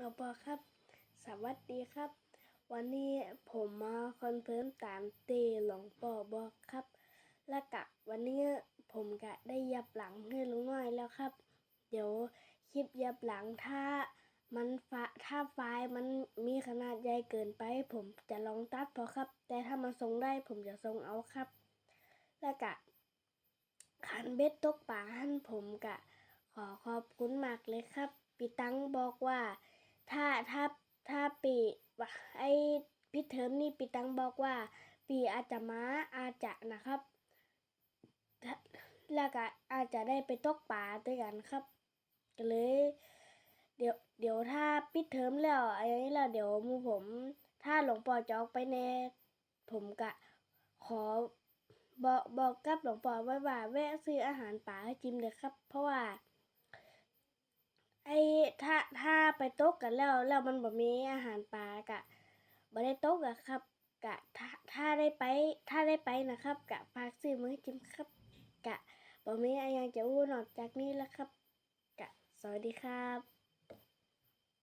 หลวงพ่อครับ สวัสดีครับ วันนี้ผมมาคอนเฟิร์มตามเตหลวงพ่อบอกครับ และกะวันนี้ผมกะได้ยับหลังให้ลุงน้อยแล้วครับ เดี๋ยวคลิปยับหลังถ้ามันฟ้าถ้าไฟล์มันมีขนาดใหญ่เกินไป ผมจะลองตัดพอครับ แต่ถ้ามันทรงได้ผมจะทรงเอาครับ และกะขันเบ็ดตกป่าหันผมกะ ขอขอบคุณมากเลยครับปีตังบอกว่า ถ้าถ้าถ้าปีว่าไอพิดเทอมนี่ปีตังบอกว่า ปีอาจจะมาอาจจะนะครับถ้าแล้วก็อาจจะได้ไปตกป่าด้วยกันครับก็เลยเดี๋ยวเดี๋ยวถ้าปิดเทอมแล้วไอ้นี้แล้วเดี๋ยวมูผม ถ้าหลวงพ่อจะออกไปแน่ผมกะ ขอบอกบอกกับหลวงพ่อไว้ว่าแวะซื้ออาหารป่าให้จิมเลยครับ เพราะว่า ไอ้ถ้า ไปตกกันแล้วแล้วมันบ่มีอาหารปลากะบ่ได้ตกอะครับ กะถ้าถ้าได้ไป ถ้าได้ไปนะครับ กะฝากซื้อมือจิ้มครับ กะบ่มีอะไรอยางจะอู้นอกจากนี้แล้วครับ กะสวัสดีครับ